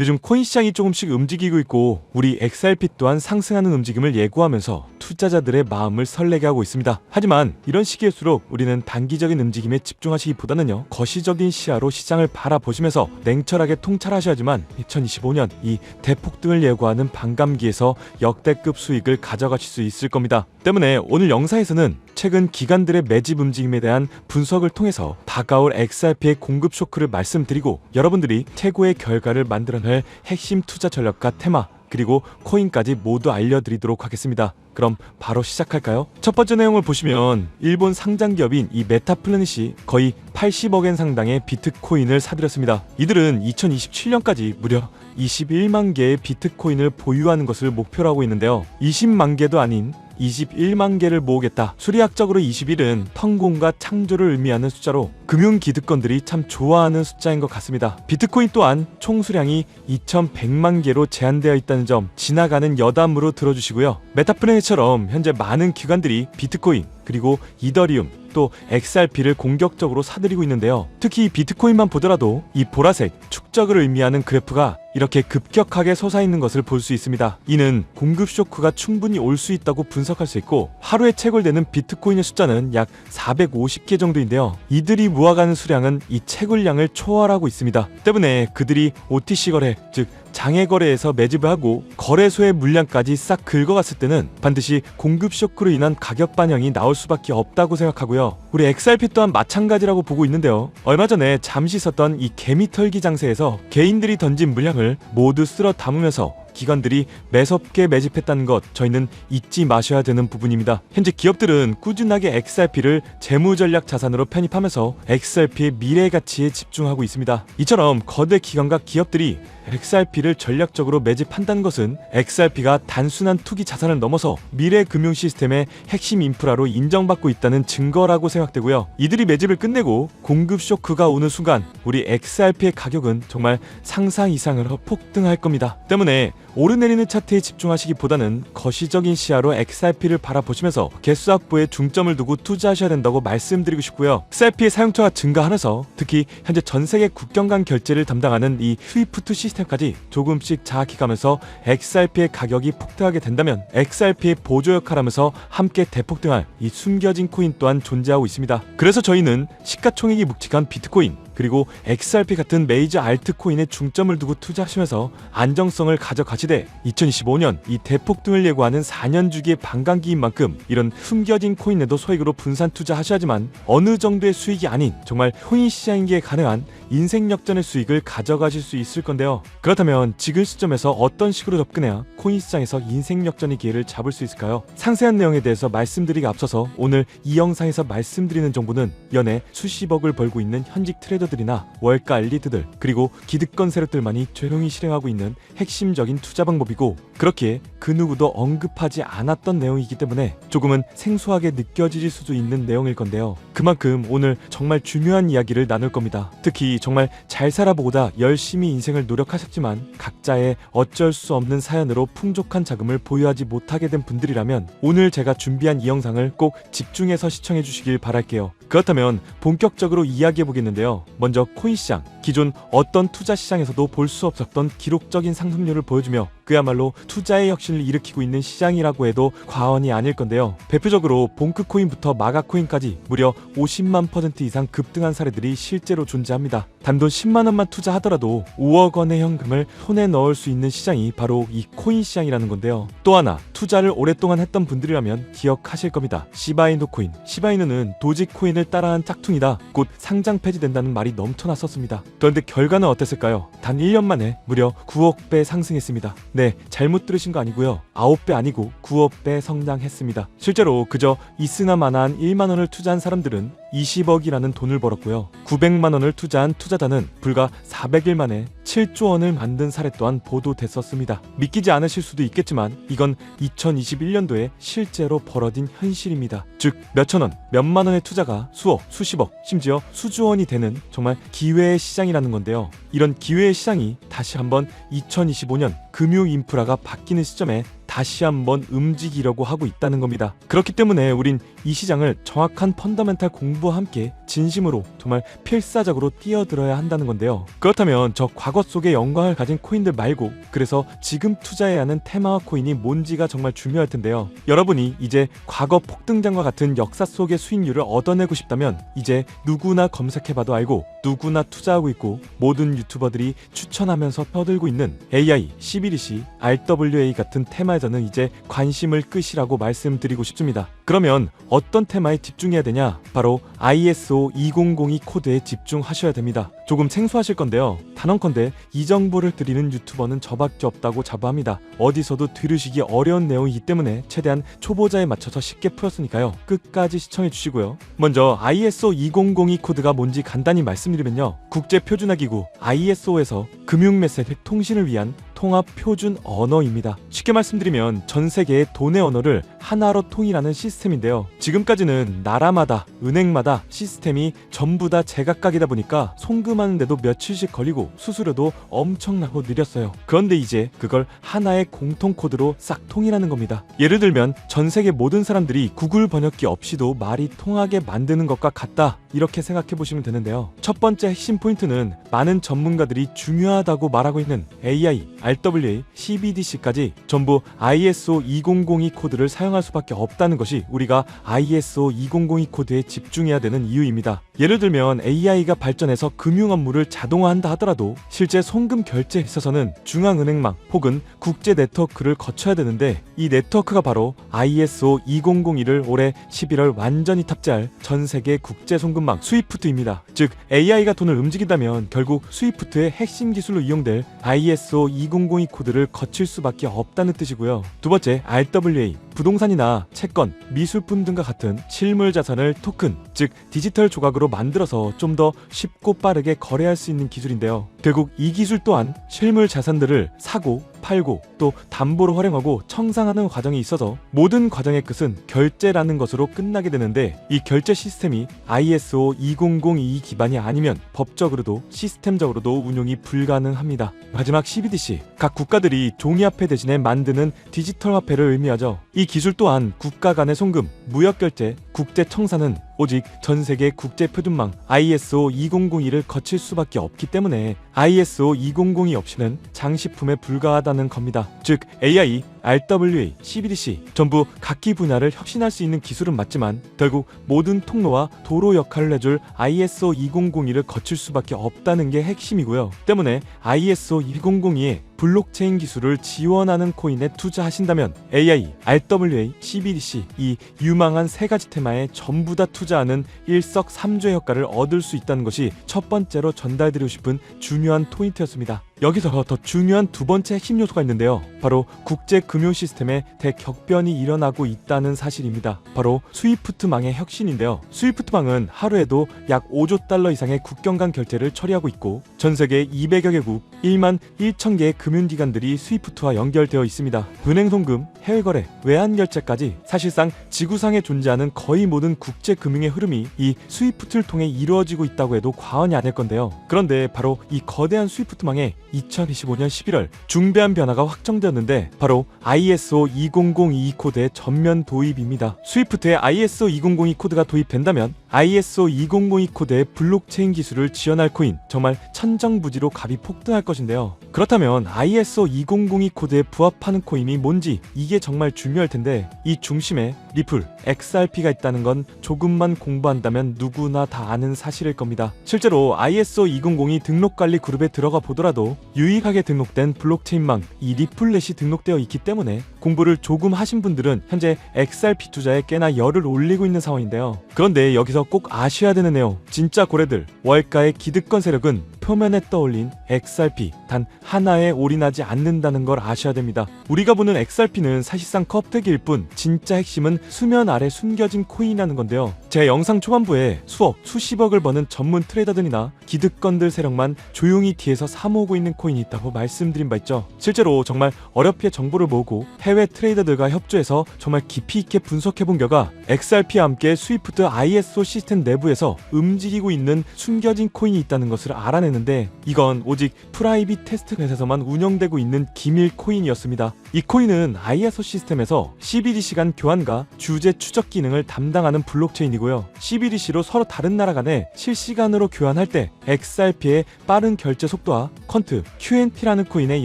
요즘 코인 시장이 조금씩 움직이고 있고 우리 XRP 또한 상승하는 움직임을 예고하면서 투자자들의 마음을 설레게 하고 있습니다. 하지만 이런 시기일수록 우리는 단기적인 움직임에 집중하시기보다는요 거시적인 시야로 시장을 바라보시면서 냉철하게 통찰하셔야지만 2025년 이 대폭등을 예고하는 반감기에서 역대급 수익을 가져가실 수 있을 겁니다. 때문에 오늘 영상에서는 최근 기관들의 매집 움직임에 대한 분석을 통해서 다가올 XRP의 공급 쇼크를 말씀드리고 여러분들이 최고의 결과를 만들어낼 핵심 투자 전략과 테마 그리고 코인까지 모두 알려드리도록 하겠습니다. 그럼 바로 시작할까요? 첫 번째 내용을 보시면 일본 상장 기업인 이 메타플래닛이 거의 80억엔 상당의 비트코인을 사들였습니다. 이들은 2027년까지 무려 21만 개의 비트코인을 보유하는 것을 목표로 하고 있는데요. 20만 개도 아닌 21만 개를 모으겠다. 수리학적으로 21은 성공과 창조를 의미하는 숫자로 금융 기득권들이 참 좋아하는 숫자인 것 같습니다. 비트코인 또한 총 수량이 2,100만 개로 제한되어 있다는 점 지나가는 여담으로 들어주시고요. 메타플래닛처럼 현재 많은 기관들이 비트코인 그리고 이더리움 또 XRP를 공격적으로 사들이고 있는데요. 특히 이 비트코인만 보더라도 이 보라색 축적을 의미하는 그래프가 이렇게 급격하게 솟아있는 것을 볼 수 있습니다. 이는 공급 쇼크가 충분히 올 수 있다고 분석할 수 있고 하루에 채굴되는 비트코인의 숫자는 약 450개 정도인데요. 이들이 모아가는 수량은 이 채굴량을 초월하고 있습니다. 때문에 그들이 OTC 거래 즉 장외 거래에서 매집을 하고 거래소의 물량까지 싹 긁어갔을 때는 반드시 공급 쇼크로 인한 가격 반영이 나올 수밖에 없다고 생각하고요. 우리 XRP 또한 마찬가지라고 보고 있는데요. 얼마 전에 잠시 있었던 이 개미 털기 장세에서 개인들이 던진 물량 을 모두 쓸어 담으면서 기관들이 매섭게 매집했다는 것 저희는 잊지 마셔야 되는 부분입니다. 현재 기업들은 꾸준하게 XRP를 재무 전략 자산으로 편입하면서 XRP의 미래 가치에 집중하고 있습니다. 이처럼 거대 기관과 기업들이 XRP를 전략적으로 매집한다는 것은 XRP가 단순한 투기 자산을 넘어서 미래 금융 시스템의 핵심 인프라로 인정받고 있다는 증거라고 생각되고요. 이들이 매집을 끝내고 공급 쇼크가 오는 순간 우리 XRP의 가격은 정말 상상 이상으로 폭등할 겁니다. 때문에 오르내리는 차트에 집중하시기보다는 거시적인 시야로 XRP를 바라보시면서 개수 확보에 중점을 두고 투자하셔야 된다고 말씀드리고 싶고요. XRP의 사용처가 증가하면서 특히 현재 전 세계 국경 간 결제를 담당하는 이 스위프트 시스템까지 조금씩 장악해가면서 XRP의 가격이 폭등하게 된다면 XRP의 보조 역할하면서 함께 대폭등할 이 숨겨진 코인 또한 존재하고 있습니다. 그래서 저희는 시가총액이 묵직한 비트코인 그리고 XRP 같은 메이저 알트코인에 중점을 두고 투자하시면서 안정성을 가져가시되 2025년 이 대폭등을 예고하는 4년 주기의 반감기인 만큼 이런 숨겨진 코인에도 소액으로 분산 투자하셔야지만 어느 정도의 수익이 아닌 정말 코인 시장에 가능한 인생 역전의 수익을 가져가실 수 있을 건데요. 그렇다면 지금 시점에서 어떤 식으로 접근해야 코인 시장에서 인생 역전의 기회를 잡을 수 있을까요? 상세한 내용에 대해서 말씀드리기 앞서서 오늘 이 영상에서 말씀드리는 정보는 연애 수십억을 벌고 있는 현직 트레이더 들이나 월가 엘리트들 그리고 기득권 세력들만이 조용히 실행하고 있는 핵심적인 투자 방법이고 그렇기에 그 누구도 언급하지 않았던 내용이기 때문에 조금은 생소하게 느껴질 수도 있는 내용일 건데요. 그만큼 오늘 정말 중요한 이야기를 나눌 겁니다. 특히 정말 잘 살아보고자 열심히 인생을 노력하셨지만 각자의 어쩔 수 없는 사연으로 풍족한 자금을 보유하지 못하게 된 분들이라면 오늘 제가 준비한 이 영상을 꼭 집중해서 시청해 주시길 바랄게요. 그렇다면 본격적으로 이야기해 보겠는데요. 먼저 코인 시장. 기존 어떤 투자 시장에서도 볼 수 없었던 기록적인 상승률을 보여주며 그야말로 투자의 혁신을 일으키고 있는 시장이라고 해도 과언이 아닐 건데요. 대표적으로 봉크코인부터 마가코인까지 무려 50만 퍼센트 이상 급등한 사례들이 실제로 존재합니다. 단돈 10만 원만 투자하더라도 5억 원의 현금을 손에 넣을 수 있는 시장이 바로 이 코인 시장이라는 건데요. 또 하나 투자를 오랫동안 했던 분들이라면 기억하실 겁니다. 시바이누 코인. 시바이누는 도지코인을 따라한 짝퉁이다. 곧 상장 폐지된다는 말이 넘쳐났었습니다. 그런데 결과는 어땠을까요? 단 1년 만에 무려 9억 배 상승했습니다. 네, 잘못 들으신 거 아니고요. 9배 아니고 9억 배 성장했습니다. 실제로 그저 이스나마나한 1만 원을 투자한 사람들은 20억이라는 돈을 벌었고요. 900만 원을 투자한 투자자는 불과 400일 만에 7조 원을 만든 사례 또한 보도됐었습니다. 믿기지 않으실 수도 있겠지만 이건 2021년도에 실제로 벌어진 현실입니다. 즉 몇천 원, 몇만 원의 투자가 수억, 수십억, 심지어 수조 원이 되는 정말 기회의 시장이라는 건데요. 이런 기회의 시장이 다시 한번 2025년 금융 인프라가 바뀌는 시점에 다시 한번 움직이려고 하고 있다는 겁니다. 그렇기 때문에 우린 이 시장을 정확한 펀더멘탈 공부와 함께 진심으로 정말 필사적으로 뛰어들어야 한다는 건데요. 그렇다면 저 과거 속의 영광을 가진 코인들 말고 그래서 지금 투자해야 하는 테마와 코인이 뭔지가 정말 중요할 텐데요. 여러분이 이제 과거 폭등장과 같은 역사 속의 수익률을 얻어내고 싶다면 이제 누구나 검색해봐도 알고 누구나 투자하고 있고 모든 유튜버들이 추천하면서 떠들고 있는 AI, CBDC, RWA 같은 테마에서는 이제 관심을 끄시라고 말씀드리고 싶습니다. 그러면 어떤 테마에 집중해야 되냐? 바로 ISO 2002 코드에 집중하셔야 됩니다. 조금 생소하실 건데요. 단언컨대 이 정보를 드리는 유튜버는 저밖에 없다고 자부합니다. 어디서도 들으시기 어려운 내용이기 때문에 최대한 초보자에 맞춰서 쉽게 풀었으니까요. 끝까지 시청해 주시고요. 먼저 ISO 2002 코드가 뭔지 간단히 말씀드리면요. 국제 표준화 기구 ISO에서 금융 메시지 통신을 위한 통합 표준 언어입니다. 쉽게 말씀드리면 전 세계의 돈의 언어를 하나로 통일하는 시스템인데요. 지금까지는 나라마다 은행마다 시스템이 전부 다 제각각이다 보니까 송금하는데도 며칠씩 걸리고 수수료도 엄청나고 느렸어요. 그런데 이제 그걸 하나의 공통 코드로 싹 통일하는 겁니다. 예를 들면 전 세계 모든 사람들이 구글 번역기 없이도 말이 통하게 만드는 것과 같다. 이렇게 생각해 보시면 되는데요. 첫 번째 핵심 포인트는 많은 전문가들이 중요하다고 말하고 있는 AI, RWA, CBDC까지 전부 ISO 2002 코드를 사용할 수밖에 없다는 것이 우리가 ISO 2002 코드에 집중해야 되는 이유입니다. 예를 들면 AI가 발전해서 금융 업무를 자동화한다 하더라도 실제 송금 결제에 있어서는 중앙은행망 혹은 국제 네트워크를 거쳐야 되는데 이 네트워크가 바로 ISO 2001을 올해 11월 완전히 탑재할 전 세계 국제 송금망 스위프트입니다. 즉 AI가 돈을 움직인다면 결국 스위프트의 핵심 기술로 이용될 ISO 2002 코드를 거칠 수밖에 없다는 뜻이고요. 두 번째 RWA 부동산이나 채권, 미술품 등과 같은 실물 자산을 토큰, 즉 디지털 조각으로 만들어서 좀 더 쉽고 빠르게 거래할 수 있는 기술인데요. 결국 이 기술 또한 실물 자산들을 사고 팔고 또 담보로 활용하고 청산하는 과정에 있어서 모든 과정의 끝은 결제라는 것으로 끝나게 되는데 이 결제 시스템이 ISO 2002 기반이 아니면 법적으로도 시스템적으로도 운용이 불가능합니다. 마지막 CBDC 각 국가들이 종이화폐 대신에 만드는 디지털 화폐를 의미하죠. 이 기술 또한 국가 간의 송금, 무역 결제, 국제 청산은 오직 전 세계 국제 표준망 ISO 2002를 거칠 수밖에 없기 때문에 ISO 2002 없이는 장식품에 불과하다는 겁니다. 즉 AI, RWA, CBDC 전부 각기 분야를 혁신할 수 있는 기술은 맞지만 결국 모든 통로와 도로 역할을 해줄 ISO 2002를 거칠 수밖에 없다는 게 핵심이고요. 때문에 ISO 2002에 블록체인 기술을 지원하는 코인에 투자하신다면 AI, RWA, CBDC 이 유망한 세 가지 테마에 전부 다 투자하는 일석삼조의 효과를 얻을 수 있다는 것이 첫 번째로 전달드리고 싶은 중요한 포인트였습니다. 여기서 더 중요한 두 번째 핵심 요소가 있는데요. 바로 국제 금융 시스템에 대격변이 일어나고 있다는 사실입니다. 바로 스위프트망의 혁신인데요. 스위프트망은 하루에도 약 5조 달러 이상의 국경 간 결제를 처리하고 있고 전 세계 200여 개국 1만 1천 개의 금융기관들이 스위프트와 연결되어 있습니다. 은행 송금, 해외 거래, 외환 결제까지 사실상 지구상에 존재하는 거의 모든 국제 금융의 흐름이 이 스위프트를 통해 이루어지고 있다고 해도 과언이 아닐 건데요. 그런데 바로 이 거대한 스위프트망에 2025년 11월 중대한 변화가 확정되었는데 바로 ISO 2002 코드의 전면 도입입니다. 스위프트에 ISO 2002 코드가 도입된다면 ISO 2002 코드의 블록체인 기술을 지원할 코인 정말 천정부지로 값이 폭등할 것인데요. 그렇다면 ISO 2002 코드에 부합하는 코인이 뭔지 이게 정말 중요할 텐데 이 중심에 리플, XRP가 있다는 건 조금만 공부한다면 누구나 다 아는 사실일 겁니다. 실제로 ISO 2002 등록 관리 그룹에 들어가 보더라도 유익하게 등록된 블록체인망 이 리플렛이 등록되어 있기 때문에 공부를 조금 하신 분들은 현재 XRP 투자에 꽤나 열을 올리고 있는 상황인데요. 그런데 여기서 꼭 아셔야 되는 내용, 진짜 고래들 월가의 기득권 세력은 표면에 떠올린 XRP 단 하나에 올인하지 않는다는 걸 아셔야 됩니다. 우리가 보는 XRP는 사실상 껍데기일 뿐 진짜 핵심은 수면 아래 숨겨진 코인이라는 건데요. 제 영상 초반부에 수억, 수십억을 버는 전문 트레이더들이나 기득권들 세력만 조용히 뒤에서 사모으고 있는 코인이 있다고 말씀드린 바 있죠. 실제로 정말 어렵게 정보를 모으고 해외 트레이더들과 협조해서 정말 깊이 있게 분석해 본 결과 XRP와 함께 스위프트 ISO 시스템 내부에서 움직이고 있는 숨겨진 코인이 있다는 것을 알아냈는 데 이건 오직 프라이빗 테스트넷에서만 운영되고 있는 기밀 코인이었습니다. 이 코인은 ISO 시스템에서 CBDC 간 교환과 주제 추적 기능을 담당하는 블록체인이고요. CBDC로 서로 다른 나라 간에 실시간으로 교환할 때 XRP의 빠른 결제 속도와 컨트, QNT라는 코인의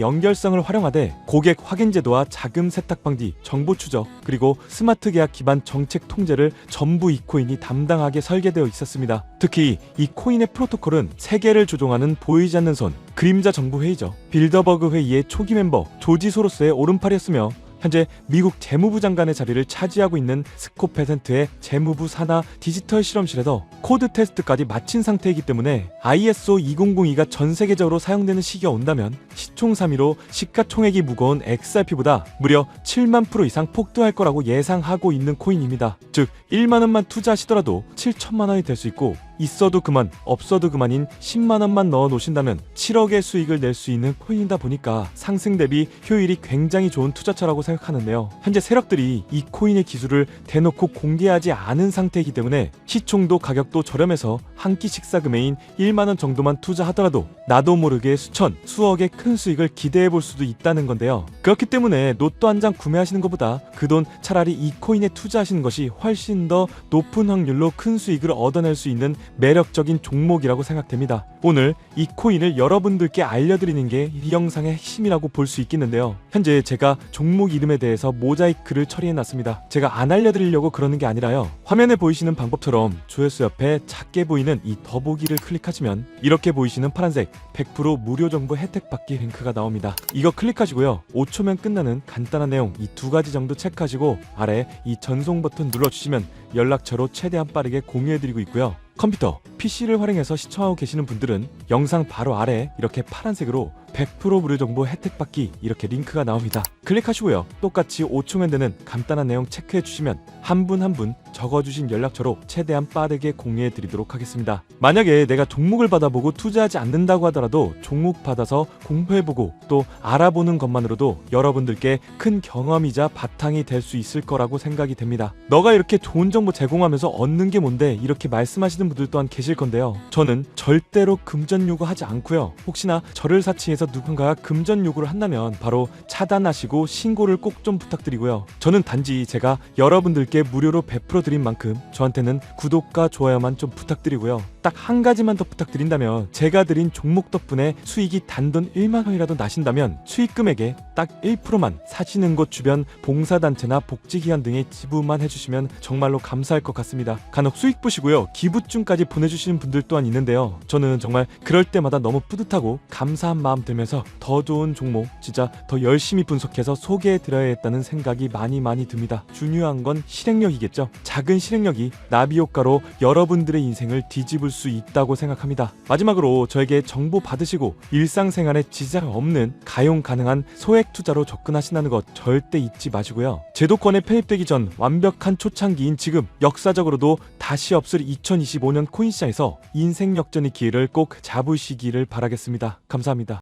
연결성을 활용하되 고객 확인 제도와 자금 세탁 방지, 정보 추적, 그리고 스마트 계약 기반 정책 통제를 전부 이 코인이 담당하게 설계되어 있었습니다. 특히 이 코인의 프로토콜은 세계를 조종하는 보이지 않는 손, 그림자 정부 회의죠. 빌더버그 회의의 초기 멤버 조지 소로스의 오른팔이었으며 현재 미국 재무부 장관의 자리를 차지하고 있는 스콧 페센트의 재무부 산하 디지털 실험실에서 코드 테스트까지 마친 상태이기 때문에 ISO 2002가 전 세계적으로 사용되는 시기가 온다면 시총삼위로 시가총액이 무거운 XRP보다 무려 7만 프로 이상 폭등할 거라고 예상하고 있는 코인입니다. 즉 1만 원만 투자하시더라도 7천만 원이 될 수 있고 있어도 그만 없어도 그만인 10만 원만 넣어 놓으신다면 7억의 수익을 낼 수 있는 코인이다 보니까 상승 대비 효율이 굉장히 좋은 투자처라고 생각하는데요. 현재 세력들이 이 코인의 기술을 대놓고 공개하지 않은 상태이기 때문에 시총도 가격도 저렴해서 한 끼 식사 금액인 1만 원 정도만 투자하더라도 나도 모르게 수천, 수억의 큰 수익을 기대해 볼 수도 있다는 건데요. 그렇기 때문에 로또 한 장 구매하시는 것보다 그 돈 차라리 이 코인에 투자하시는 것이 훨씬 더 높은 확률로 큰 수익을 얻어낼 수 있는 매력적인 종목이라고 생각됩니다. 오늘 이 코인을 여러분들께 알려드리는 게 이 영상의 핵심이라고 볼 수 있겠는데요. 현재 제가 종목 이름에 대해서 모자이크를 처리해놨습니다. 제가 안 알려드리려고 그러는 게 아니라요. 화면에 보이시는 방법처럼 조회수 옆에 작게 보이는 이 더보기를 클릭하시면 이렇게 보이시는 파란색 100% 무료 정보 혜택 받기 링크가 나옵니다. 이거 클릭하시고요. 5초면 끝나는 간단한 내용 이 두 가지 정도 체크하시고 아래 이 전송 버튼 눌러주시면 연락처로 최대한 빠르게 공유해드리고 있고요. 컴퓨터, PC를 활용해서 시청하고 계시는 분들은 영상 바로 아래 이렇게 파란색으로 100% 무료 정보 혜택 받기 이렇게 링크가 나옵니다. 클릭하시고요. 똑같이 5초면 되는 간단한 내용 체크해 주시면 한 분 한 분 적어주신 연락처로 최대한 빠르게 공유해 드리도록 하겠습니다. 만약에 내가 종목을 받아보고 투자하지 않는다고 하더라도 종목 받아서 공부해보고 또 알아보는 것만으로도 여러분들께 큰 경험이자 바탕이 될 수 있을 거라고 생각이 됩니다. 너가 이렇게 좋은 정보 제공하면서 얻는 게 뭔데 이렇게 말씀하시는 분들 또한 계실 건데요. 저는 절대로 금전 요구하지 않고요. 혹시나 저를 사칭해서 누군가가 금전 요구를 한다면 바로 차단하시고 신고를 꼭 좀 부탁드리고요. 저는 단지 제가 여러분들께 무료로 베풀어 드린 만큼 저한테는 구독과 좋아요만 좀 부탁드리고요. 딱 한 가지만 더 부탁드린다면 제가 드린 종목 덕분에 수익이 단돈 1만 원이라도 나신다면 수익 금액의 딱 1%만 사시는 곳 주변 봉사단체나 복지기관 등에 지불만 해주시면 정말로 감사할 것 같습니다. 간혹 수익 보시고요. 기부증까지 보내주시는 분들 또한 있는데요. 저는 정말 그럴 때마다 너무 뿌듯하고 감사한 마음 들면서 더 좋은 종목 진짜 더 열심히 분석해서 소개해 드려야겠다는 생각이 많이 많이 듭니다. 중요한 건 실행력이겠죠. 작은 실행력이 나비 효과로 여러분들의 인생을 뒤집을 수 있다고 생각합니다. 마지막으로 저에게 정보 받으시고 일상생활에 지장 없는 가용 가능한 소액 투자로 접근하신다는 것 절대 잊지 마시고요. 제도권에 편입되기 전 완벽한 초창기인 지금 역사적으로도 다시 없을 2025년 코인 시장에서 인생 역전의 기회를 꼭 잡으시기를 바라겠습니다. 감사합니다.